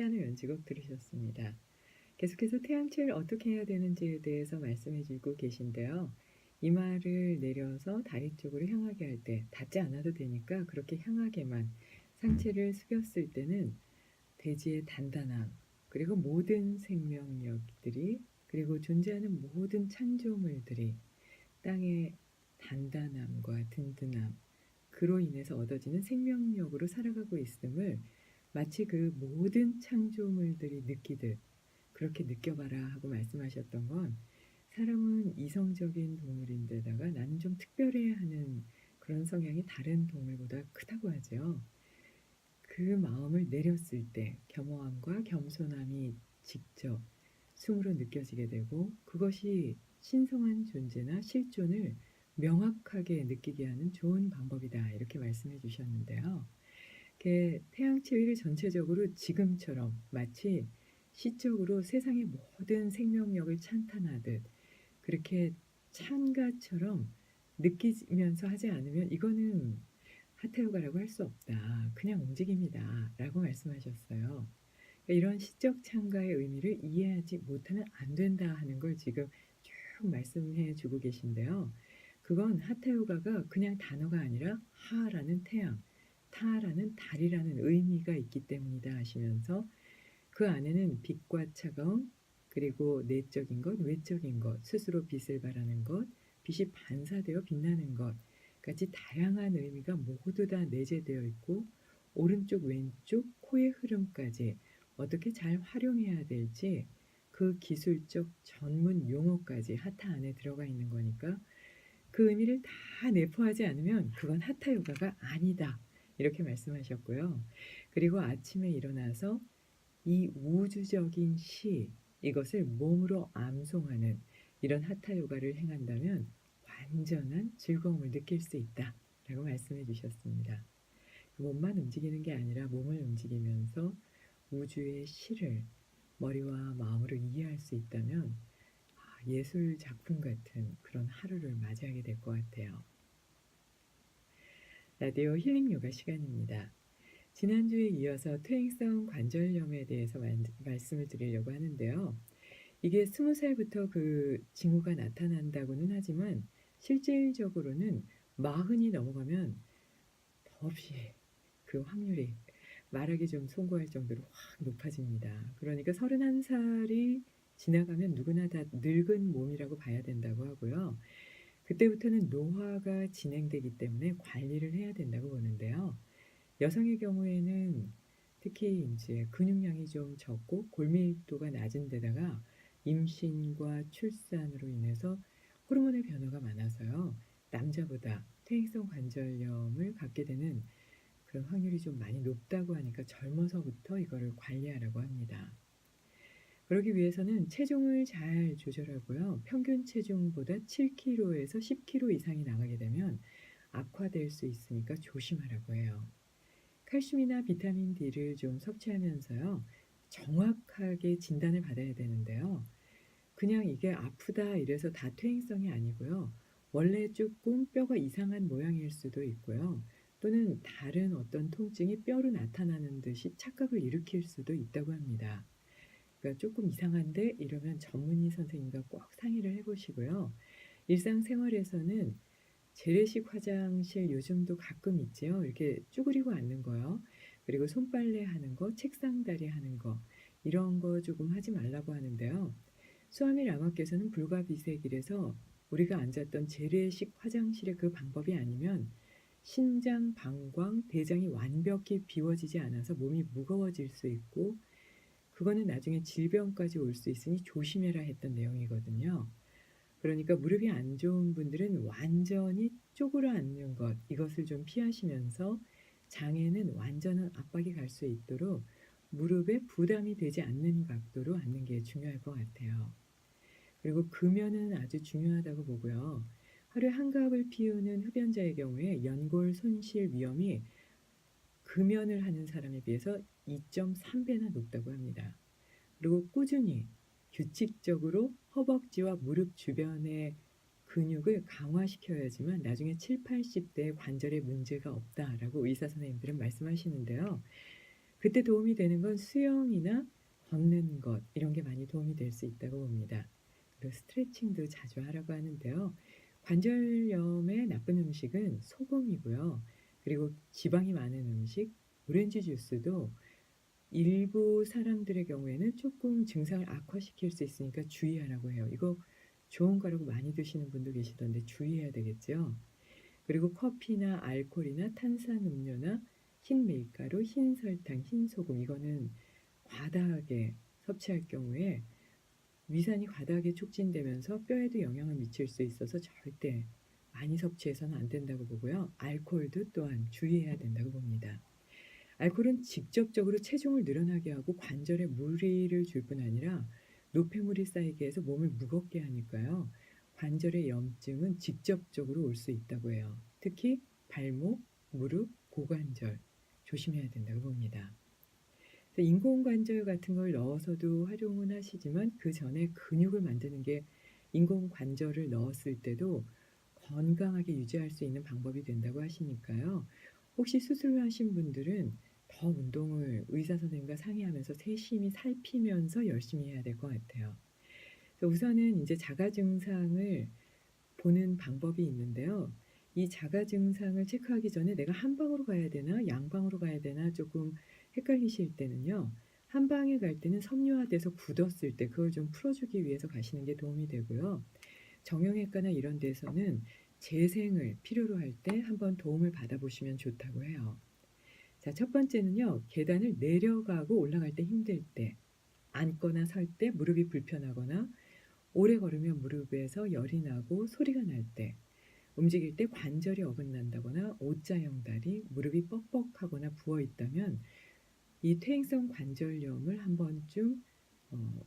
피아노 연주곡 들으셨습니다. 계속해서 태양치를 어떻게 해야 되는지에 대해서 말씀해 주고 계신데요. 이마를 내려서 다리 쪽으로 향하게 할 때 닿지 않아도 되니까 그렇게 향하게만 상체를 숙였을 때는 대지의 단단함 그리고 모든 생명력들이 그리고 존재하는 모든 창조물들이 땅의 단단함과 든든함 그로 인해서 얻어지는 생명력으로 살아가고 있음을 마치 그 모든 창조물들이 느끼듯 그렇게 느껴봐라 하고 말씀하셨던 건 사람은 이성적인 동물인데다가 나는 좀 특별해야 하는 그런 성향이 다른 동물보다 크다고 하죠. 그 마음을 내렸을 때 겸허함과 겸손함이 직접 숨으로 느껴지게 되고 그것이 신성한 존재나 실존을 명확하게 느끼게 하는 좋은 방법이다 이렇게 말씀해 주셨는데요. 이렇게 태양치위를 전체적으로 지금처럼 마치 시적으로 세상의 모든 생명력을 찬탄하듯 그렇게 찬가처럼 느끼면서 하지 않으면 이거는 하태요가라고 할 수 없다. 그냥 움직임이다. 라고 말씀하셨어요. 그러니까 이런 시적 찬가의 의미를 이해하지 못하면 안 된다 하는 걸 지금 쭉 말씀해 주고 계신데요. 그건 하태요가가 그냥 단어가 아니라 하라는 태양, 타라는 달이라는 의미가 있기 때문이다 하시면서 그 안에는 빛과 차가움, 그리고 내적인 것, 외적인 것, 스스로 빛을 발하는 것, 빛이 반사되어 빛나는 것 같이 다양한 의미가 모두 다 내재되어 있고 오른쪽 왼쪽 코의 흐름까지 어떻게 잘 활용해야 될지 그 기술적 전문 용어까지 하타 안에 들어가 있는 거니까 그 의미를 다 내포하지 않으면 그건 하타 요가가 아니다. 이렇게 말씀하셨고요. 그리고 아침에 일어나서 이 우주적인 시 이것을 몸으로 암송하는 이런 하타 요가를 행한다면 완전한 즐거움을 느낄 수 있다라고 말씀해 주셨습니다. 몸만 움직이는 게 아니라 몸을 움직이면서 우주의 시를 머리와 마음으로 이해할 수 있다면 아, 예술 작품 같은 그런 하루를 맞이하게 될 것 같아요. 라디오 힐링 요가 시간입니다. 지난주에 이어서 퇴행성 관절염에 대해서 만, 말씀을 드리려고 하는데요. 이게 스무 살부터 그 징후가 나타난다고는 하지만 실질적으로는 마흔이 넘어가면 더없이 그 확률이 말하기 좀 송구할 정도로 확 높아집니다. 그러니까 31살이 지나가면 누구나 다 늙은 몸이라고 봐야 된다고 하고요. 그때부터는 노화가 진행되기 때문에 관리를 해야 된다고 보는데요. 여성의 경우에는 특히 이제 근육량이 좀 적고 골밀도가 낮은 데다가 임신과 출산으로 인해서 호르몬의 변화가 많아서요. 남자보다 퇴행성 관절염을 갖게 되는 그런 확률이 좀 많이 높다고 하니까 젊어서부터 이거를 관리하라고 합니다. 그러기 위해서는 체중을 잘 조절하고요. 평균 체중보다 7kg에서 10kg 이상이 나가게 되면 악화될 수 있으니까 조심하라고 해요. 칼슘이나 비타민 D를 좀 섭취하면서요. 정확하게 진단을 받아야 되는데요. 그냥 이게 아프다 이래서 다 퇴행성이 아니고요. 원래 조금 뼈가 이상한 모양일 수도 있고요. 또는 다른 어떤 통증이 뼈로 나타나는 듯이 착각을 일으킬 수도 있다고 합니다. 그러니까 조금 이상한데 이러면 전문의 선생님과 꼭 상의를 해보시고요. 일상생활에서는 재래식 화장실 요즘도 가끔 있지요. 이렇게 쭈그리고 앉는 거요. 그리고 손빨래 하는 거, 책상다리 하는 거 이런 거 조금 하지 말라고 하는데요. 수아미 라마께서는 불가비색이라서 우리가 앉았던 재래식 화장실의 그 방법이 아니면 신장, 방광, 대장이 완벽히 비워지지 않아서 몸이 무거워질 수 있고 그거는 나중에 질병까지 올 수 있으니 조심해라 했던 내용이거든요. 그러니까 무릎이 안 좋은 분들은 완전히 쪼그려 앉는 것 이것을 좀 피하시면서 장에는 완전한 압박이 갈 수 있도록 무릎에 부담이 되지 않는 각도로 앉는 게 중요할 것 같아요. 그리고 금연은 아주 중요하다고 보고요. 하루에 한 갑을 피우는 흡연자의 경우에 연골 손실 위험이 금연을 하는 사람에 비해서 2.3배나 높다고 합니다. 그리고 꾸준히 규칙적으로 허벅지와 무릎 주변의 근육을 강화시켜야지만 나중에 7, 80대 관절에 문제가 없다라고 의사 선생님들은 말씀하시는데요. 그때 도움이 되는 건 수영이나 걷는 것 이런 게 많이 도움이 될 수 있다고 봅니다. 그리고 스트레칭도 자주 하라고 하는데요. 관절염에 나쁜 음식은 소금이고요. 그리고 지방이 많은 음식, 오렌지 주스도 일부 사람들의 경우에는 쪼끔 증상을 악화시킬 수 있으니까 주의하라고 해요. 이거 좋은 거라고 많이 드시는 분도 계시던데 주의해야 되겠죠. 그리고 커피나 알코올이나 탄산 음료나 흰 밀가루, 흰 설탕, 흰 소금 이거는 과다하게 섭취할 경우에 위산이 과다하게 촉진되면서 뼈에도 영향을 미칠 수 있어서 절대 많이 섭취해서는 안 된다고 보고요. 알코올도 또한 주의해야 된다고 봅니다. 알코올은 직접적으로 체중을 늘어나게 하고 관절에 무리를 줄 뿐 아니라 노폐물이 쌓이게 해서 몸을 무겁게 하니까요. 관절의 염증은 직접적으로 올 수 있다고 해요. 특히 발목, 무릎, 고관절 조심해야 된다고 봅니다. 인공관절 같은 걸 넣어서도 활용은 하시지만 그 전에 근육을 만드는 게 인공관절을 넣었을 때도 건강하게 유지할 수 있는 방법이 된다고 하시니까요. 혹시 수술을 하신 분들은 더 운동을 의사 선생님과 상의하면서 세심히 살피면서 열심히 해야 될 것 같아요. 우선은 인제 자가 증상을 보는 방법이 있는데요. 이 자가 증상을 체크하기 전에 '내가 한 방으로 가야 되나 양방으로 가야 되나?' 쪼끔 헷갈리실 때는요. 한 방에 갈 때는 섬유화돼서 굳었을 때 그걸 좀 풀어주기 위해서 가시는 게 도움이 되고요. 정형외과나 이런 데서는 재생을 필요로 할 때 한번 도움을 받아보시면 좋다고 해요. 자 첫 번째는요. 계단을 내려가고 올라갈 때 힘들 때, 앉거나 설 때 무릎이 불편하거나 오래 걸으면 무릎에서 열이 나고 소리가 날 때, 움직일 때 관절이 어긋난다거나 O자형 다리, 무릎이 뻑뻑하거나 부어 있다면 이 퇴행성 관절염을 한 번쯤 어